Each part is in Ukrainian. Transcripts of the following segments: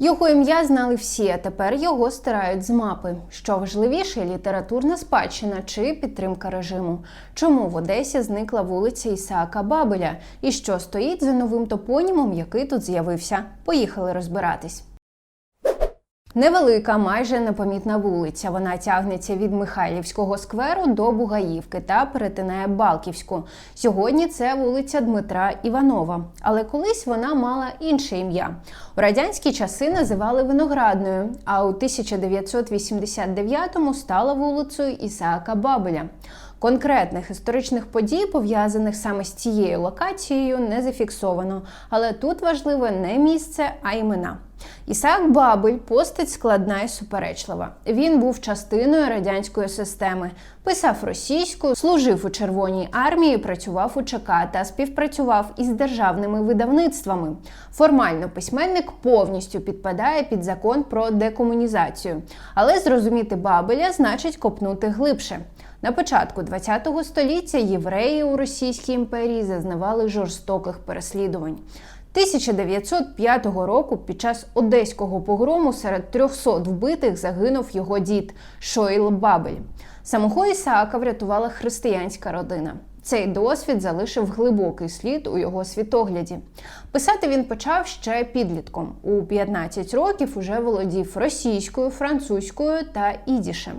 Його ім'я знали всі, а тепер його стирають з мапи. Що важливіше, літературна спадщина чи підтримка режиму? Чому в Одесі зникла вулиця Ісаака Бабеля? І що стоїть за новим топонімом, який тут з'явився? Поїхали розбиратись. Невелика, майже непомітна вулиця. Вона тягнеться від Михайлівського скверу до Бугаївки та перетинає Балківську. Сьогодні це вулиця Дмитра Іванова, але колись вона мала інше ім'я. У радянські часи називали виноградною, а у 1989-му стала вулицею Ісаака Бабеля. Конкретних історичних подій, пов'язаних саме з цією локацією, не зафіксовано, але тут важливе не місце, а імена. Ісаак Бабель постать складна і суперечлива. Він був частиною радянської системи, писав російською, служив у Червоній армії, працював у ЧК та співпрацював із державними видавництвами. Формально письменник повністю підпадає під закон про декомунізацію, але зрозуміти Бабеля значить копнути глибше. На початку ХХ століття євреї у Російській імперії зазнавали жорстоких переслідувань. 1905 року під час одеського погрому серед 300 вбитих загинув його дід Шоїл Бабель. Самого Ісаака врятувала християнська родина. Цей досвід залишив глибокий слід у його світогляді. Писати він почав ще підлітком. У 15 років уже володів російською, французькою та ідішем.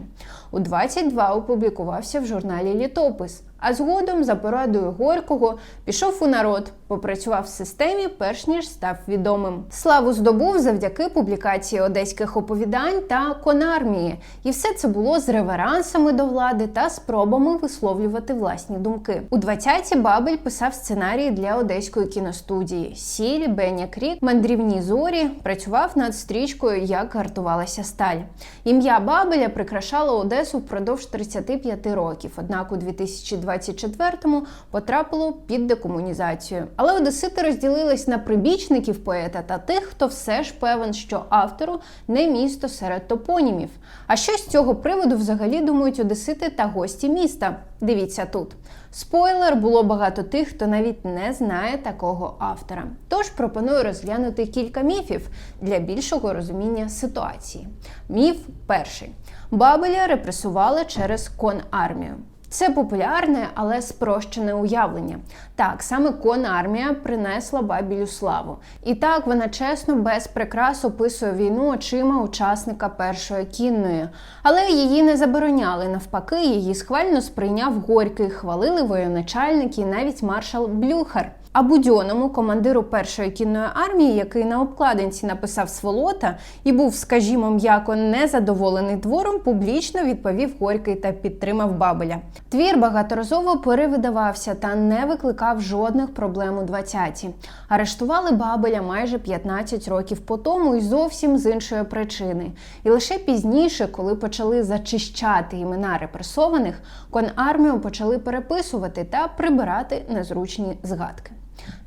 У 22 опублікувався в журналі Літопис, а згодом за порадою Горького пішов у народ, попрацював в системі, перш ніж став відомим. Славу здобув завдяки публікації одеських оповідань та конармії, і все це було з реверансами до влади та спробами висловлювати власні думки. У 20-ті Бабель писав сценарії для одеської кіностудії Сіль, Беня Крік, Мандрівні зорі. Працював над стрічкою Як гартувалася сталь. Ім'я Бабеля прикрашало Одесу впродовж 35 років. Однак у 2024-му потрапило під декомунізацію. Але одесити розділились на прибічників поета та тих, хто все ж певен, що автору не місто серед топонімів. А що з цього приводу взагалі думають одесити та гості міста? Дивіться тут. Спойлер, було багато тих, хто навіть не знає такого автора. Тож пропоную розглянути кілька міфів для більшого розуміння ситуації. Міф перший: Бабеля репресували через конармію. Це популярне, але спрощене уявлення. Так, саме конармія принесла Бабілю славу. І так вона чесно, без прикрас описує війну очима учасника першої кінної. Але її не забороняли. Навпаки, її схвально сприйняв Горький, хвалили воєначальники і навіть маршал Блюхер. А Будьоному, командиру першої кінної армії, який на обкладинці написав сволота і був, скажімо, м'яко незадоволений твором, публічно відповів Горький та підтримав Бабеля. Твір багаторазово перевидавався та не викликав жодних проблем у 20-ті. Арештували Бабеля майже 15 років по тому і зовсім з іншої причини. І лише пізніше, коли почали зачищати імена репресованих, конармію почали переписувати та прибирати незручні згадки.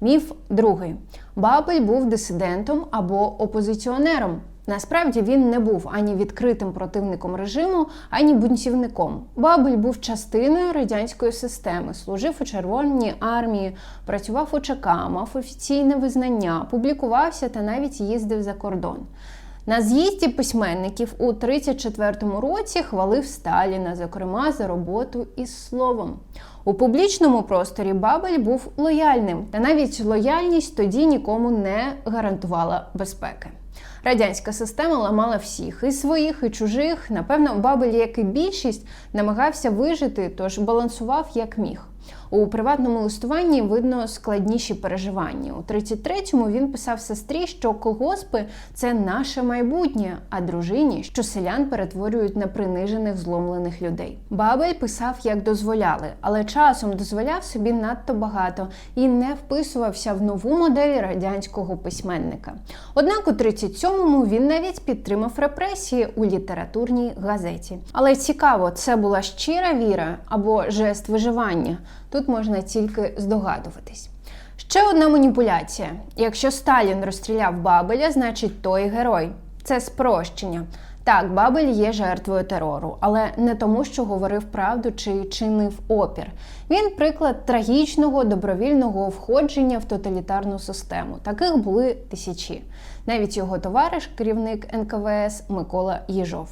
Міф другий: Бабель був дисидентом або опозиціонером. Насправді він не був ані відкритим противником режиму, ані бунтівником. Бабель був частиною радянської системи, служив у Червоній армії, працював у ЧК, мав офіційне визнання, публікувався та навіть їздив за кордон. На з'їзді письменників у 34-му році хвалив Сталіна, зокрема за роботу із словом. У публічному просторі Бабель був лояльним, та навіть лояльність тоді нікому не гарантувала безпеки. Радянська система ламала всіх і своїх, і чужих. Напевно, Бабель, як і більшість, намагався вижити, тож балансував як міг. У приватному листуванні видно складніші переживання. У 33-му він писав сестрі, що колгоспи це наше майбутнє, а дружині, що селян перетворюють на принижених зломлених людей. Бабель писав, як дозволяли, але часом дозволяв собі надто багато і не вписувався в нову модель радянського письменника. Однак у 37-му він навіть підтримав репресії у літературній газеті. Але цікаво, це була щира віра або жест виживання. Тут можна тільки здогадуватись. Ще одна маніпуляція: якщо Сталін розстріляв Бабеля, значить той герой. Це спрощення. Так, Бабель є жертвою терору, але не тому, що говорив правду чи чинив опір. Він приклад трагічного добровільного входження в тоталітарну систему. Таких були тисячі. Навіть його товариш, керівник НКВС Микола Єжов.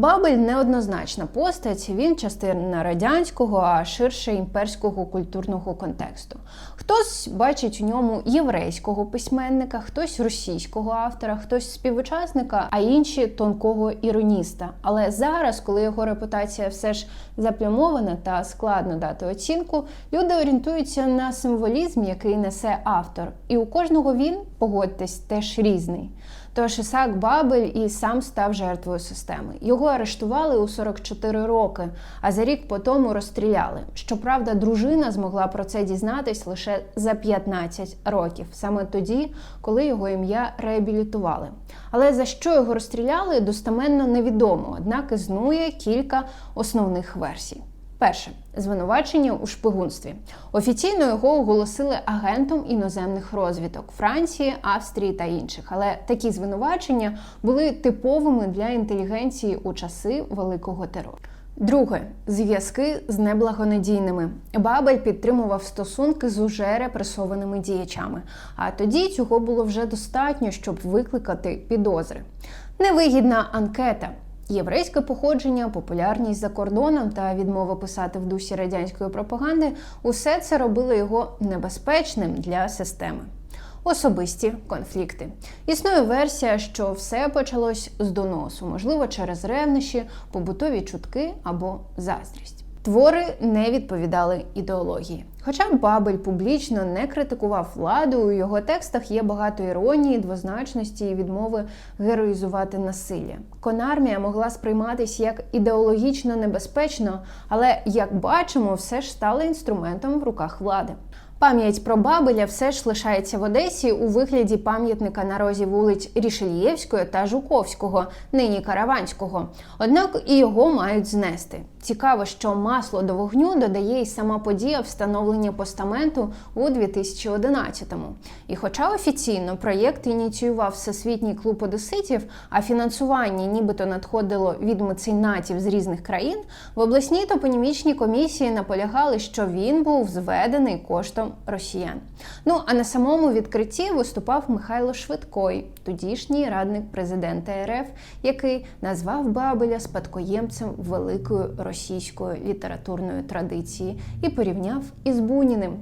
Бабель неоднозначна постать, він частина радянського, а ширше імперського культурного контексту. Хтось бачить у ньому єврейського письменника, хтось російського автора, хтось співучасника, а інші тонкого іроніста. Але зараз, коли його репутація все ж заплямована та складно дати оцінку, люди орієнтуються на символізм, який несе автор. І у кожного він, погодьтесь, теж різний. Тож Ісак Бабель і сам став жертвою системи. Його арештували у 44 роки, а за рік по тому розстріляли. Щоправда, дружина змогла про це дізнатись лише за 15 років, саме тоді, коли його ім'я реабілітували. Але за що його розстріляли, достеменно невідомо однак існує кілька основних версій. Перше звинувачення у шпигунстві. Офіційно його оголосили агентом іноземних розвідок Франції, Австрії та інших. Але такі звинувачення були типовими для інтелігенції у часи великого терору. Друге зв'язки з неблагонадійними. Бабель підтримував стосунки з уже репресованими діячами. А тоді цього було вже достатньо, щоб викликати підозри. Невигідна анкета. Єврейське походження, популярність за кордоном та відмова писати в дусі радянської пропаганди усе це робило його небезпечним для системи. Особисті конфлікти. Існує версія, що все почалось з доносу, можливо, через ревнощі, побутові чутки або заздрість. Твори не відповідали ідеології. Хоча Бабель публічно не критикував владу, у його текстах є багато іронії, двозначності і відмови героїзувати насилля. Конармія могла сприйматися як ідеологічно небезпечно, але як бачимо, все ж стало інструментом в руках влади. Пам'ять про Бабеля все ж лишається в Одесі у вигляді пам'ятника на розі вулиць Рішельєвської та Жуковського, нині Караванського. Однак і його мають знести. Цікаво, що масло до вогню додає й сама подія встановлення постаменту у 2011-му. І хоча офіційно проєкт ініціював Всесвітній клуб одеситів, а фінансування нібито надходило від меценатів з різних країн, в обласній топонімічній комісії наполягали, що він був зведений коштом росіян. Ну а на самому відкритті виступав Михайло Швидкой, тодішній радник президента РФ, який назвав Бабеля спадкоємцем великої російської літературної традиції і порівняв із Буніним.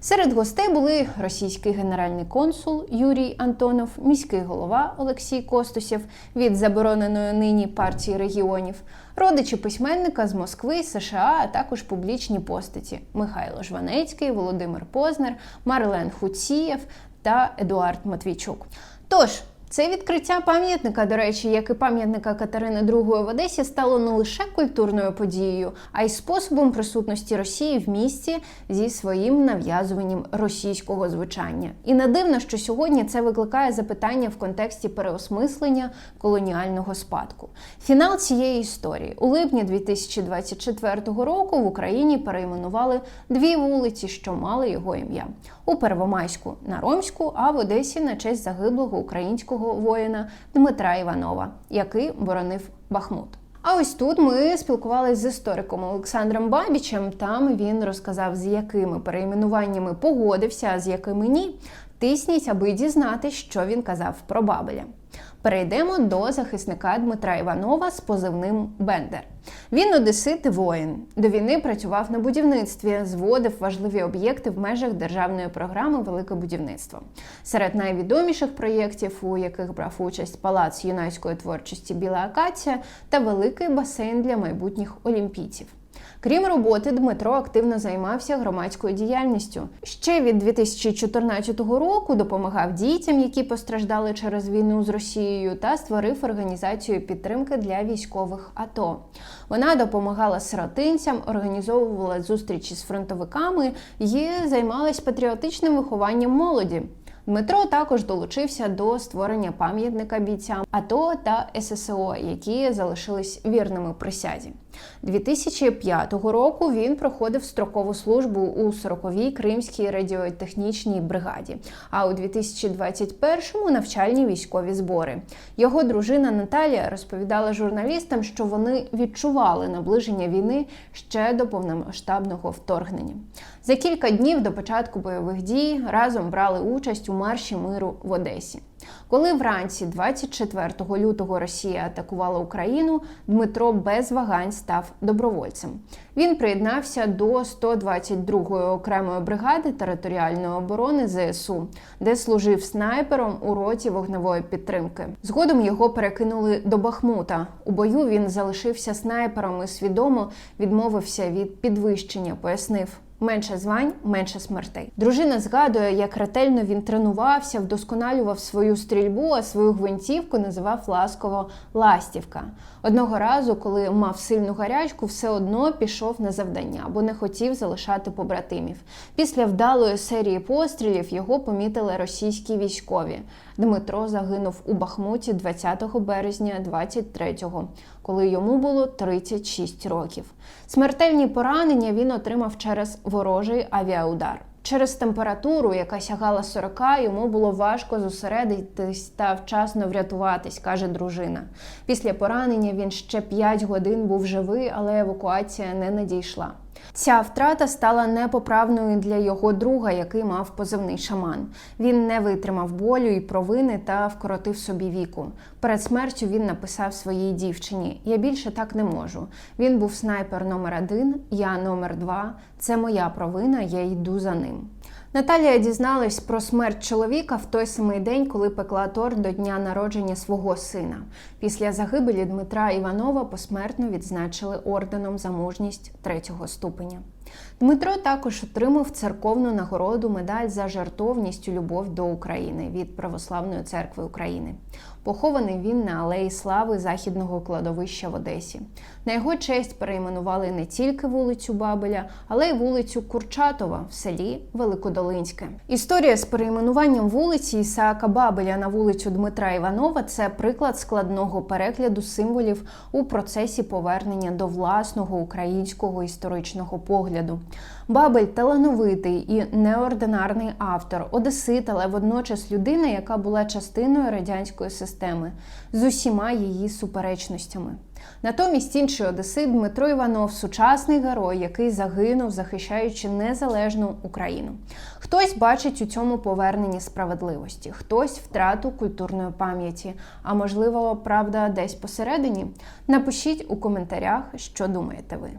Серед гостей були російський генеральний консул Юрій Антонов, міський голова Олексій Костусєв від забороненої нині партії регіонів, родичі письменника з Москви, США, а також публічні постаті Михайло Жванецький, Володимир Познер, Марлен Хуцієв та Едуард Матвійчук. Тож. Це відкриття пам'ятника, до речі, як і пам'ятника Катерини II в Одесі, стало не лише культурною подією, а й способом присутності Росії в місті зі своїм нав'язуванням російського звучання. І не дивно, що сьогодні це викликає запитання в контексті переосмислення колоніального спадку. Фінал цієї історії у липні 2024 року в Україні перейменували дві вулиці, що мали його ім'я у Первомайську на Ромську, а в Одесі на честь загиблого українського воїна Дмитра Іванова, який боронив Бахмут. А ось тут ми спілкувалися з істориком Олександром Бабічем. Там він розказав, з якими перейменуваннями погодився, а з якими ні. Тисніть, аби дізнати, що він казав про Бабеля. Перейдемо до захисника Дмитра Іванова з позивним Бендер. Він одесит воїн. До війни працював на будівництві, зводив важливі об'єкти в межах державної програми Велике будівництво. Серед найвідоміших проєктів, у яких брав участь Палац юнацької творчості Біла Акація та великий басейн для майбутніх олімпійців. Крім роботи, Дмитро активно займався громадською діяльністю. Ще від 2014 року допомагав дітям, які постраждали через війну з Росією, та створив організацію підтримки для військових АТО. Вона допомагала сиротинцям, організовувала зустрічі з фронтовиками і займалась патріотичним вихованням молоді. Дмитро також долучився до створення пам'ятника бійцям АТО та ССО, які залишились вірними присязі. 2005 року він проходив строкову службу у 40-й Кримській радіотехнічній бригаді, а у 2021-му навчальні військові збори. Його дружина Наталія розповідала журналістам, що вони відчували наближення війни ще до повномасштабного вторгнення. За кілька днів до початку бойових дій разом брали участь у марші миру в Одесі. Коли вранці 24 лютого Росія атакувала Україну, Дмитро без вагань став добровольцем. Він приєднався до 122-ї окремої бригади територіальної оборони ЗСУ, де служив снайпером у роті вогневої підтримки. Згодом його перекинули до Бахмута. У бою він залишився снайпером і свідомо відмовився від підвищення, пояснив. Менше звань, менше смертей. Дружина згадує, як ретельно він тренувався, вдосконалював свою стрільбу, а свою гвинтівку називав ласково ластівка. Одного разу, коли мав сильну гарячку, все одно пішов на завдання, бо не хотів залишати побратимів. Після вдалої серії пострілів його помітили російські військові. Дмитро загинув у Бахмуті 20 березня 23-го, коли йому було 36 років. Смертельні поранення він отримав через ворожий авіаудар. Через температуру, яка сягала 40, йому було важко зосередитись та вчасно врятуватись, каже дружина. Після поранення він ще 5 годин був живий, але евакуація не надійшла. Ця втрата стала непоправною для його друга, який мав позивний шаман. Він не витримав болю і провини та вкоротив собі віку. Перед смертю він написав своїй дівчині: Я більше так не можу. Він був снайпер номер один, я номер два. Це моя провина, я йду за ним. Наталія дізналась про смерть чоловіка в той самий день, коли пекла торт до дня народження свого сина. Після загибелі Дмитра Іванова посмертно відзначили орденом за мужність третього ступеня. Дмитро також отримав церковну нагороду медаль за жертовність у любов до України від Православної церкви України. Похований він на алеї Слави західного кладовища в Одесі. На його честь перейменували не тільки вулицю Бабеля, але й вулицю Курчатова в селі Великодолинське. Історія з перейменуванням вулиці Ісаака Бабеля на вулицю Дмитра Іванова це приклад складного перегляду символів у процесі повернення до власного українського історичного погляду. Бабель талановитий і неординарний автор, одесит, але водночас людина, яка була частиною радянської системи з усіма її суперечностями. Натомість інший одесит Дмитро Іванов сучасний герой, який загинув, захищаючи незалежну Україну. Хтось бачить у цьому поверненні справедливості, хтось втрату культурної пам'яті, а можливо, правда, десь посередині. Напишіть у коментарях, що думаєте ви.